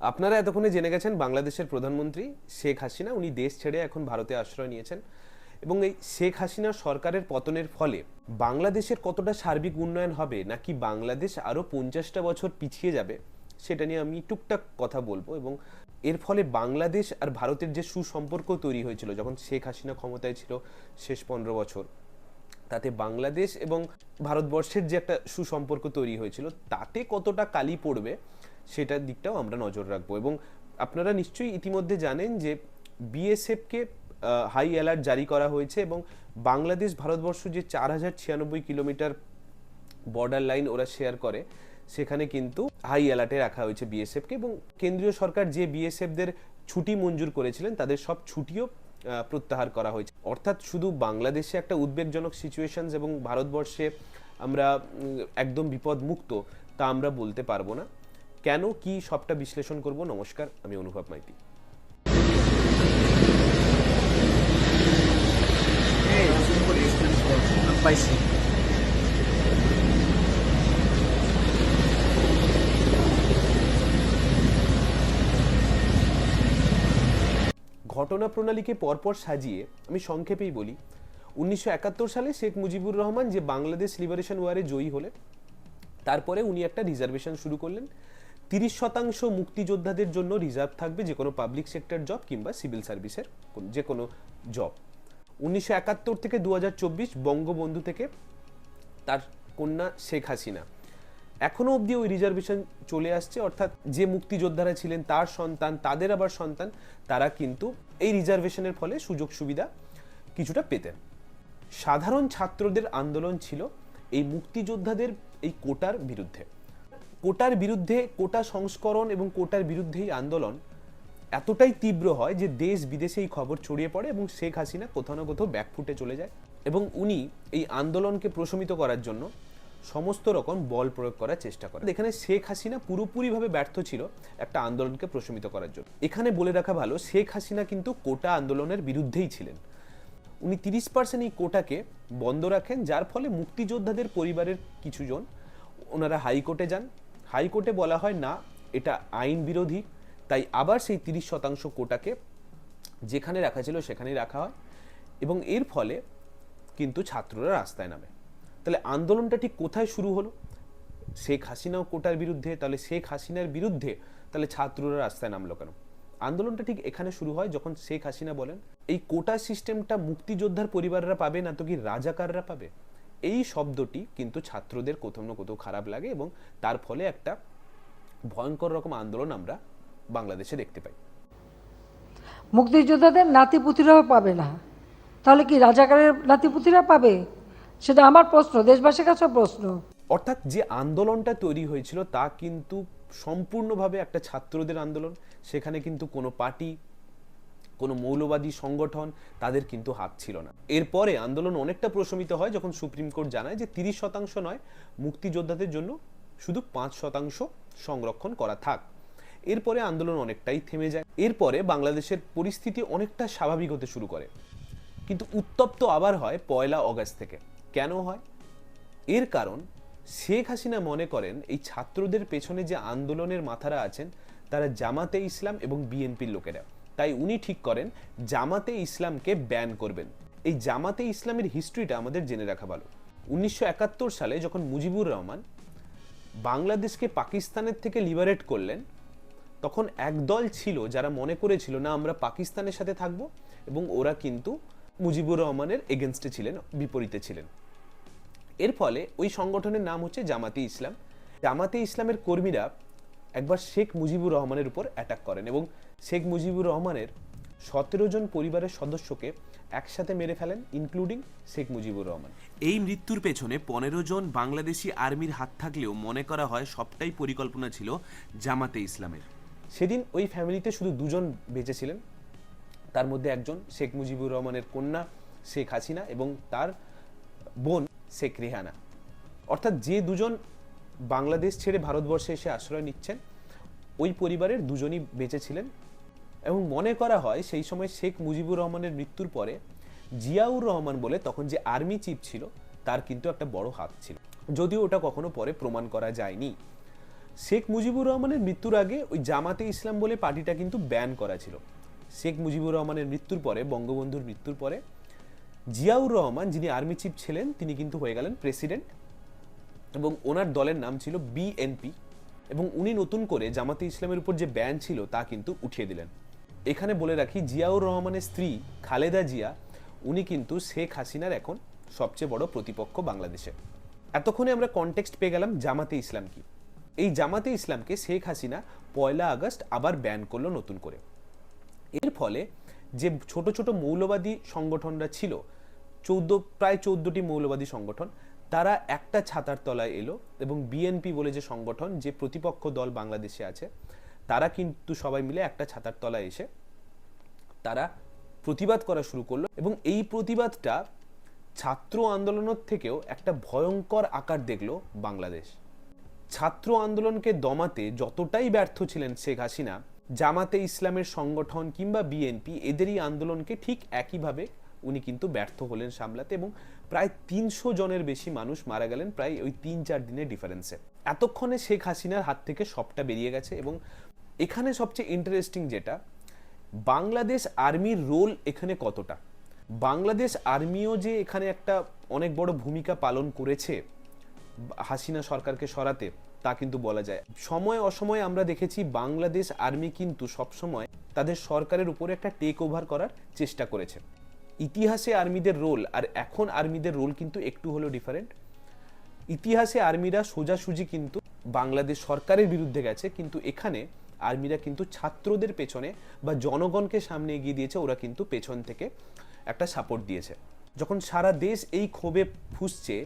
আপনারা এতক্ষণে জেনে গেছেন বাংলাদেশের প্রধানমন্ত্রী শেখ হাসিনা, উনি দেশ ছেড়ে এখন ভারতে আশ্রয় নিয়েছেন এবং এই শেখ হাসিনা সরকারের পতনের ফলে বাংলাদেশের কতটা সার্বিক উন্নয়ন হবে নাকি বাংলাদেশ আরও পঞ্চাশটা বছর পিছিয়ে যাবে, সেটা নিয়ে আমি টুকটাক কথা বলব এবং এর ফলে বাংলাদেশ আর ভারতের যে সুসম্পর্ক তৈরি হয়েছিল, যখন শেখ হাসিনা ক্ষমতায় ছিল শেষ পনেরো বছর, তাতে বাংলাদেশ এবং ভারতবর্ষের যে একটা সুসম্পর্ক তৈরি হয়েছিল, তাতে কতটা কালি পড়বে সেটার দিকটাও আমরা নজর রাখব। এবং আপনারা নিশ্চয়ই ইতিমধ্যে জানেন যে বিএসএফকে হাই অ্যালার্ট জারি করা হয়েছে এবং বাংলাদেশ ভারতবর্ষ যে চার হাজার ছিয়ানব্বই কিলোমিটার বর্ডার লাইন ওরা শেয়ার করে, সেখানে কিন্তু হাই অ্যালার্টে রাখা হয়েছে বিএসএফকে এবং কেন্দ্রীয় সরকার যে বিএসএফদের ছুটি মঞ্জুর করেছিলেন, তাদের সব ছুটিও প্রত্যাহার করা হয়েছে। অর্থাৎ শুধু বাংলাদেশে একটা উদ্বেগজনক সিচুয়েশনস এবং ভারতবর্ষে আমরা একদম বিপদ মুক্ত তা আমরা বলতে পারব না। কেন, কি সবটা বিশ্লেষণ করব নমস্কার, আমি অনুভব মাইতি. ঘটনা প্রণালীকে পরপর সাজিয়ে আমি সংক্ষেপেই বলি, উনিশশো একাত্তর সালে শেখ মুজিবুর রহমান যে বাংলাদেশ লিবারেশন ওয়ারে জয়ী হলেন, তারপরে উনি একটা রিজার্ভেশন শুরু করলেন তিরিশ শতাংশ মুক্তিযোদ্ধাদের জন্য রিজার্ভ থাকবে যে কোনো পাবলিক সেক্টর জব কিংবা সিভিল সার্ভিসের যে কোনো জব। উনিশশো একাত্তর থেকে দু হাজার চব্বিশ বঙ্গবন্ধু থেকে তার কন্যা শেখ হাসিনা। এখনও অবধি ওই রিজার্ভেশন চলে আসছে, অর্থাৎ যে মুক্তিযোদ্ধারা ছিলেন তার সন্তান, তাদের আবার সন্তান, তারা কিন্তু এই রিজার্ভেশনের ফলে সুযোগ সুবিধা কিছুটা পেতেন। সাধারণ ছাত্রদের আন্দোলন ছিল এই মুক্তিযোদ্ধাদের এই কোটার বিরুদ্ধে। কোটার বিরুদ্ধে কোটা সংস্করণ এবং কোটার বিরুদ্ধে এই আন্দোলন এতটাই তীব্র হয় যে দেশ বিদেশে এই খবর ছড়িয়ে পড়ে এবং শেখ হাসিনা কোথাও না কোথাও ব্যাকফুটে চলে যায়। এবং উনি এই আন্দোলনকে প্রশমিত করার জন্য সমস্ত রকম বল প্রয়োগ করার চেষ্টা করেন। এখানে শেখ হাসিনা পুরোপুরিভাবে ব্যর্থ ছিল একটা আন্দোলনকে প্রশমিত করার জন্য। এখানে বলে রাখা ভালো, শেখ হাসিনা কিন্তু কোটা আন্দোলনের বিরুদ্ধেই ছিলেন। উনি তিরিশ পার্সেন্ট এই কোটাকে বন্ধ রাখেন, যার ফলে মুক্তিযোদ্ধাদের পরিবারের কিছুজন ওনারা হাইকোর্টে যান হাইকোর্টে বলা হয়, না, এটা আইন বিরোধী। তাই আবার সেই তিরিশ শতাংশ কোটাকে যেখানে রাখা ছিল সেখানেই রাখা হয় এবং এর ফলে কিন্তু ছাত্ররা রাস্তায় নামে। তাহলে আন্দোলনটা ঠিক কোথায় শুরু হলো? শেখ হাসিনাও কোটার বিরুদ্ধে, তাহলে শেখ হাসিনার বিরুদ্ধে তাহলে ছাত্ররা রাস্তায় নামলো কেন? আন্দোলনটা ঠিক এখানে শুরু হয় যখন শেখ হাসিনা বলেন, এই কোটা সিস্টেমটা মুক্তিযোদ্ধার পরিবাররা পাবে না তো কি রাজাকাররা পাবে? এই শব্দটি কিন্তু ছাত্রদের কোথাও না কোথাও খারাপ লাগে এবং তার ফলে একটা ভয়ঙ্কর রকম আন্দোলন আমরা বাংলাদেশে দেখতে পাই। মুক্তিযোদ্ধাদের নাতিপুতিরাও পাবে না। তাহলে কি রাজাকারের নাতিপুতিরা পাবে? সেটা আমার প্রশ্ন দেশবাসীর কাছে প্রশ্ন। অর্থাৎ যে আন্দোলনটা তৈরি হয়েছিল তা কিন্তু সম্পূর্ণভাবে একটা ছাত্রদের আন্দোলন। সেখানে কিন্তু কোনো পার্টি কোনো মৌলবাদী সংগঠন তাদের কিন্তু হাত ছিল না। এরপরে আন্দোলন অনেকটা প্রশমিত হয় যখন সুপ্রিম কোর্ট জানায় যে তিরিশ শতাংশ নয়, মুক্তিযোদ্ধাদের জন্য শুধু পাঁচ শতাংশ সংরক্ষণ করা থাক। এরপরে আন্দোলন অনেকটাই থেমে যায়। এরপরে বাংলাদেশের পরিস্থিতি অনেকটা স্বাভাবিক হতে শুরু করে। কিন্তু উত্তপ্ত আবার হয় পয়লা অগাস্ট থেকে। কেন হয়? এর কারণ, শেখ হাসিনা মনে করেন এই ছাত্রদের পেছনে যে আন্দোলনের মাথারা আছেন, তারা জামাতে ইসলাম এবং বিএনপির লোকেরা। তাই উনি ঠিক করেন, জামাতে ইসলামকে ব্যান করবেন। এই জামাতে ইসলামের হিস্ট্রিটা আমাদের জেনে রাখা ভালো। উনিশশো একাত্তর সালে যখন মুজিবুর রহমান বাংলাদেশকে পাকিস্তানের থেকে লিবারেট করলেন, তখন একদল ছিল যারা মনে করেছিল, না, আমরা পাকিস্তানের সাথে থাকব। এবং ওরা কিন্তু মুজিবুর রহমানের এগেনস্টে ছিলেন, বিপরীতে ছিলেন। এর ফলে ওই সংগঠনের নাম হচ্ছে জামাতে ইসলাম। জামাতে ইসলামের কর্মীরা একবার শেখ মুজিবুর রহমানের উপর অ্যাটাক করেন এবং শেখ মুজিবুর রহমানের সতেরো জন পরিবারের সদস্যকে একসাথে মেরে ফেলেন ইনক্লুডিং শেখ মুজিবুর রহমান। এই মৃত্যুর পেছনে পনেরো জন বাংলাদেশি আর্মির হাত থাকলেও মনে করা হয় সবটাই পরিকল্পনা ছিল জামাতে ইসলামের। সেদিন ওই ফ্যামিলিতে শুধু দুজন বেঁচে ছিলেন তার মধ্যে একজন শেখ মুজিবুর রহমানের কন্যা শেখ হাসিনা এবং তার বোন শেখ রেহানা। অর্থাৎ যে দুজন বাংলাদেশ ছেড়ে ভারতবর্ষে এসে আশ্রয় নিচ্ছেন ওই পরিবারের দুজনই বেঁচে ছিলেন। এবং মনে করা হয় সেই সময় শেখ মুজিবুর রহমানের মৃত্যুর পরে জিয়াউর রহমান বলে তখন যে আর্মি চিফ ছিল, তার কিন্তু একটা বড় হাত ছিল। যদিও ওটা কখনো পরে প্রমাণ করা যায়নি। শেখ মুজিবুর রহমানের মৃত্যুর আগে ওই জামাতে ইসলাম বলে পার্টিটা কিন্তু ব্যান করা ছিল। শেখ মুজিবুর রহমানের মৃত্যুর পরে, বঙ্গবন্ধুর মৃত্যুর পরে জিয়াউর রহমান, যিনি আর্মি চিফ ছিলেন, তিনি কিন্তু হয়ে গেলেন প্রেসিডেন্ট এবং ওনার দলের নাম ছিল বিএনপি এবং উনি নতুন করে জামাতে ইসলামের উপর যে ব্যান ছিল, তা কিন্তু উঠিয়ে দিলেন। এখানে বলে রাখি, জিয়াউর রহমানের স্ত্রী খালেদা জিয়া, উনি কিন্তু শেখ হাসিনার এখন সবচেয়ে বড় প্রতিপক্ষ বাংলাদেশে। এতক্ষণে আমরা কনটেক্সট পেয়ে গেলাম জামাতে ইসলাম কি। এই জামাতে ইসলামকে শেখ হাসিনা পয়লা আগস্ট আবার ব্যান করল নতুন করে। এর ফলে যে ছোট ছোট মৌলবাদী সংগঠনরা ছিল, চৌদ্দ, প্রায় চৌদ্দটি মৌলবাদী সংগঠন, তারা একটা ছাতার তলায় এলো এবং বিএনপি বলে যে সংগঠন, যে প্রতিপক্ষ দল বাংলাদেশে আছে, তারা কিন্তু সবাই মিলে একটা ছাতার তলায় এসে তারা প্রতিবাদ করা শুরু করল এবং এই প্রতিবাদটা ছাত্র আন্দোলনের থেকেও একটা ভয়ঙ্কর আকার দেখল বাংলাদেশ। ছাত্র আন্দোলনকে দমাতে যতটাই ব্যর্থ ছিলেন শেখ হাসিনা, জামাতে ইসলামের সংগঠন কিংবা বিএনপি, এদেরই আন্দোলনকে ঠিক একইভাবে উনি কিন্তু ব্যর্থ হলেন সামলাতে এবং প্রায় তিনশো জনের বেশি মানুষ মারা গেলেন প্রায় ওই তিন চার দিনের ডিফারেন্সে এতক্ষণে শেখ হাসিনার হাত থেকে সবটা বেরিয়ে গেছে এবং এখানে সবচেয়ে ইন্টারেস্টিং যেটা বাংলাদেশ আর্মির রোল এখানে কতটা? বাংলাদেশ আর্মিও যে এখানে একটা অনেক বড় ভূমিকা পালন করেছে, হাসিনা সরকারকে সরাতে, তা কিন্তু বলা যায়। সময় অসময়ে আমরা দেখেছি বাংলাদেশ আর্মি কিন্তু সবসময় তাদের সরকারের উপরে একটা টেক ওভার করার চেষ্টা করেছে। ইতিহাসে আর্মিদের রোল আর এখন আর্মিদের রোল কিন্তু একটু হলেও ডিফারেন্ট ইতিহাসে আর্মিরা সোজাসুজি কিন্তু বাংলাদেশ সরকারের বিরুদ্ধে গেছে, কিন্তু এখানে আর্মিরা কিন্তু ছাত্রদের পেছনে বা জনগণকে সামনে এগিয়ে দিয়েছে, ওরা কিন্তু পেছন থেকে একটা সাপোর্ট দিয়েছে। যখন সারা দেশ এই ক্ষোভে ফুসছে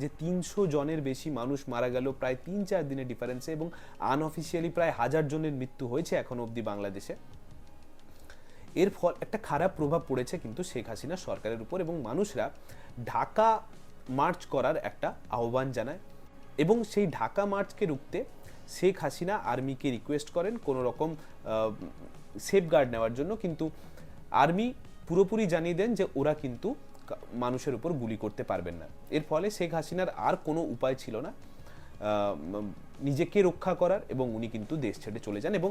যে তিনশো জনের বেশি মানুষ মারা গেল, প্রায় তিন চার দিনের ডিফারেন্সে এবং আনঅফিসিয়ালি প্রায় হাজার জনের মৃত্যু হয়েছে এখন অবধি বাংলাদেশে, এর ফল একটা খারাপ প্রভাব পড়েছে কিন্তু শেখ হাসিনা সরকারের উপর এবং মানুষরা ঢাকা মার্চ করার একটা আহ্বান জানায় এবং সেই ঢাকা মার্চকে রুখতে শেখ হাসিনা আর্মিকে রিকোয়েস্ট করেন কোনো রকম সেফগার্ড নেওয়ার জন্য। কিন্তু আর্মি পুরোপুরি জানিয়ে দেন যে ওরা কিন্তু মানুষের উপর গুলি করতে পারবেন না। এর ফলে শেখ হাসিনার আর কোনো উপায় ছিল না নিজেকে রক্ষা করার এবং উনি কিন্তু দেশ ছেড়ে চলে যান। এবং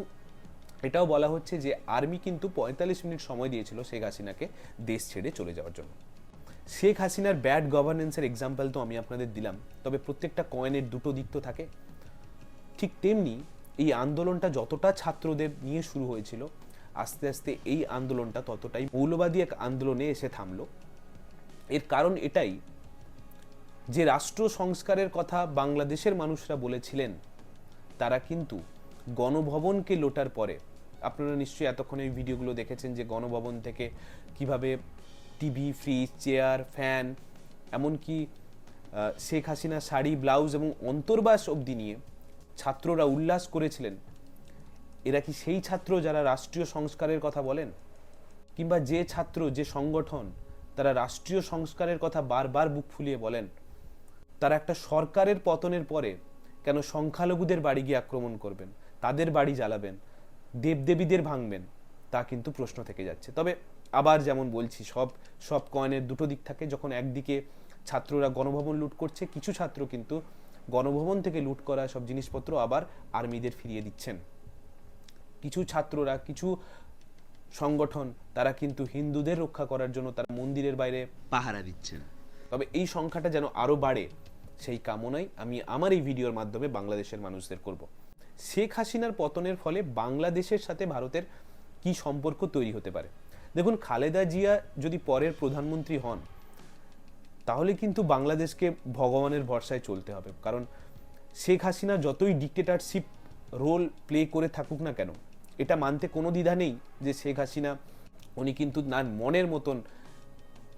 এটাও বলা হচ্ছে যে আর্মি কিন্তু পঁয়তাল্লিশ মিনিট সময় দিয়েছিল শেখ হাসিনাকে দেশ ছেড়ে চলে যাওয়ার জন্য। শেখ হাসিনার ব্যাড গভর্নেন্সের এক্সাম্পল তো আমি আপনাদের দিলাম। তবে প্রত্যেকটা কয়েনের দুটো দিক তো থাকে। ঠিক তেমনি এই আন্দোলনটা যতটা ছাত্রদের নিয়ে শুরু হয়েছিল, আস্তে আস্তে এই আন্দোলনটা ততটাই মৌলবাদী এক আন্দোলনে এসে থামল। এর কারণ এটাই যে রাষ্ট্র সংস্কারের কথা বাংলাদেশের মানুষরা বলেছিলেন, তারা কিন্তু গণভবনকে লোটার পরে, আপনারা নিশ্চয়ই এতক্ষণ এই ভিডিওগুলো দেখেছেন যে গণভবন থেকে কীভাবে টিভি, ফ্রিজ, চেয়ার, ফ্যান, এমনকি শেখ হাসিনা শাড়ি, ব্লাউজ এবং অন্তর্বাস অবধি নিয়ে ছাত্ররা উল্লাস করেছিলেন, এরা কি সেই ছাত্র যারা রাষ্ট্রীয় সংস্কারের কথা বলেন? কিংবা যে ছাত্র, যে সংগঠন, তারা রাষ্ট্রীয় সংস্কারের কথা বারবার বুক ফুলিয়ে বলেন? তারা একটা সরকারের পতনের পরে কেন সংখ্যালঘুদের বাড়ি গিয়ে আক্রমণ করবেন? তাদের বাড়ি জ্বালাবেন? দেবদেবীদের ভাঙবেন? তা কিন্তু প্রশ্ন থেকে যাচ্ছে। তবে আবার যেমন বলছি, সব সব কয়েনের দুটো দিক থাকে। যখন একদিকে ছাত্ররা গণভবন লুট করছে, কিছু ছাত্র কিন্তু গণভবন থেকে লুট করা সব জিনিসপত্র আবার আর্মিদের ফিরিয়ে দিচ্ছেন। কিছু ছাত্ররা, কিছু সংগঠন, তারা কিন্তু হিন্দুদের রক্ষা করার জন্য তারা মন্দিরের বাইরে পাহারা দিচ্ছেন। তবে এই সংখ্যাটা যেন আরও বাড়ে, সেই কামনাই আমি আমার এই ভিডিওর মাধ্যমে বাংলাদেশের মানুষদের করব। শেখ হাসিনার পতনের ফলে বাংলাদেশের সাথে ভারতের কি সম্পর্ক তৈরি হতে পারে? দেখুন, খালেদা জিয়া যদি পরের প্রধানমন্ত্রী হন তাহলে কিন্তু বাংলাদেশকে ভগবানের ভরসায় চলতে হবে। কারণ শেখ হাসিনা যতই ডিক্টেটারশিপ রোল প্লে করে থাকুক না কেন, এটা মানতে কোনো দ্বিধা নেই যে শেখ হাসিনা উনি কিন্তু না মনের মতন,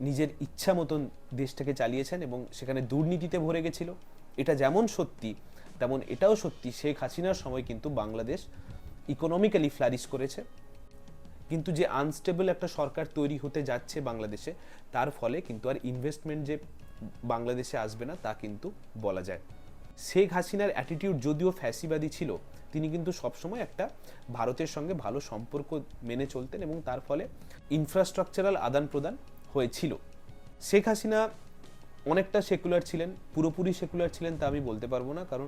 নিজের ইচ্ছা মতন দেশটাকে চালিয়েছেন এবং সেখানে দুর্নীতিতে ভরে গেছিল। এটা যেমন সত্যি, তেমন এটাও সত্যি, শেখ হাসিনার সময় কিন্তু বাংলাদেশ ইকোনমিক্যালি ফ্লারিশ করেছে। কিন্তু যে আনস্টেবল একটা সরকার তৈরি হতে যাচ্ছে বাংলাদেশে, তার ফলে কিন্তু আর ইনভেস্টমেন্ট যে বাংলাদেশে আসবে না, তা কিন্তু বলা যায়। শেখ হাসিনার অ্যাটিটিউড যদিও ফ্যাসিবাদী ছিল, তিনি কিন্তু সবসময় একটা ভারতের সঙ্গে ভালো সম্পর্ক মেনে চলতেন এবং তার ফলে ইনফ্রাস্ট্রাকচারাল আদান প্রদান হয়েছিল। শেখ হাসিনা অনেকটা সেকুলার ছিলেন, পুরোপুরি সেকুলার ছিলেন তা আমি বলতে পারব না, কারণ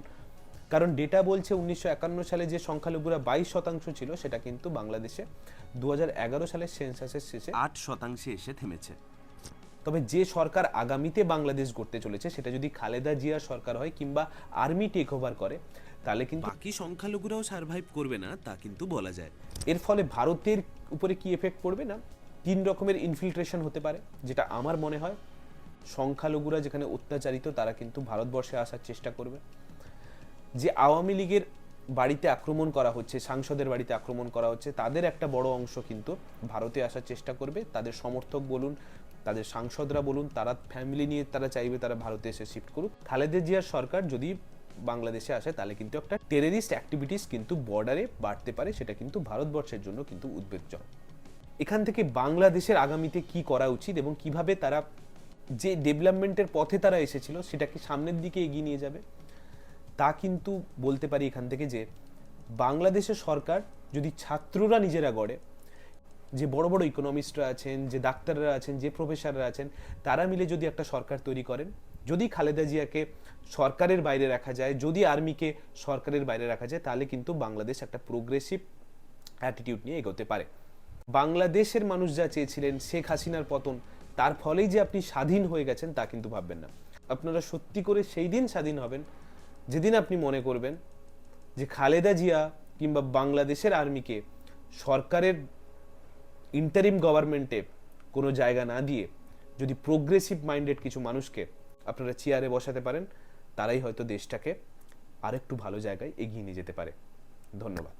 কারণ ডেটা বলছে উনিশশো একান্ন সালে যে সংখ্যালঘুরা বাইশ শতাংশ ছিল সেটা কিন্তু বাংলাদেশে দু এগারো সালের সেন্সাসের শেষে আট শতাংশে এসে থেমেছে। তবে যে সরকার আগামীতে বাংলাদেশ গড়তে চলেছে সেটা যদি খালেদা জিয়ার সরকার হয় কিংবা আর্মি টেক ওভার করে তাহলে কিন্তু বাকি সংখ্যালঘুরাও সার্ভাইভ করবে না তা কিন্তু বলা যায়। এর ফলে ভারতের উপরে কি এফেক্ট পড়বে না? তিন রকমের ইনফিল্ট্রেশন হতে পারে যেটা আমার মনে হয়। সংখ্যালঘুরা যেখানে অত্যাচারিত তারা কিন্তু ভারতবর্ষে আসার চেষ্টা করবে। যে আওয়ামী লীগের বাড়িতে আক্রমণ করা হচ্ছে, সাংসদের বাড়িতে আক্রমণ করা হচ্ছে, তাদের একটা বড় অংশ কিন্তু ভারতে আসার চেষ্টা করবে। তাদের সমর্থক বলুন, তাদের সাংসদরা বলুন, তারা ফ্যামিলি নিয়ে তারা চাইবে তারা ভারতে এসে শিফট করুক। খালেদা জিয়ার সরকার যদি বাংলাদেশে আসে, তাহলে কিন্তু একটা টেররিস্ট অ্যাক্টিভিটিস কিন্তু বর্ডারে বাড়তে পারে, সেটা কিন্তু ভারতবর্ষের জন্য কিন্তু উদ্বেগজনক। এখান থেকে বাংলাদেশের আগামীতে কি করা উচিত এবং কীভাবে তারা যে ডেভেলপমেন্টের পথে তারা এসেছিল সেটাকে সামনের দিকে এগিয়ে নিয়ে যাবে? তা কিন্তু বলতে পারি এখান থেকে যে বাংলাদেশের সরকার যদি ছাত্ররা নিজেরা গড়ে, যে বড় বড় ইকোনমিস্টরা আছেন, যে ডাক্তাররা আছেন, যে প্রফেসররা আছেন, তারা মিলে যদি একটা সরকার তৈরি করেন, যদি খালেদা জিয়াকে সরকারের বাইরে রাখা যায়, যদি আর্মিকে সরকারের বাইরে রাখা যায়, তাহলে কিন্তু বাংলাদেশ একটা প্রোগ্রেসিভ অ্যাটিটিউড নিয়ে এগোতে পারে। বাংলাদেশের মানুষ যা চেয়েছিলেন শেখ হাসিনার পতন, তার ফলেই যে আপনি স্বাধীন হয়ে গেছেন তা কিন্তু ভাববেন না। আপনারা সত্যি করে সেই দিন স্বাধীন হবেন যেদিন আপনি মনে করবেন যে খালেদা জিয়া কিংবা বাংলাদেশের আর্মিকে সরকারের ইন্টারিম গভর্নমেন্টে কোনো জায়গা না দিয়ে যদি প্রোগ্রেসিভ মাইন্ডেড কিছু মানুষকে আপনারা চেয়ারে বসাতে পারেন, তারাই হয়তো দেশটাকে আরেকটু ভালো জায়গায় এগিয়ে নিয়ে যেতে পারে। ধন্যবাদ।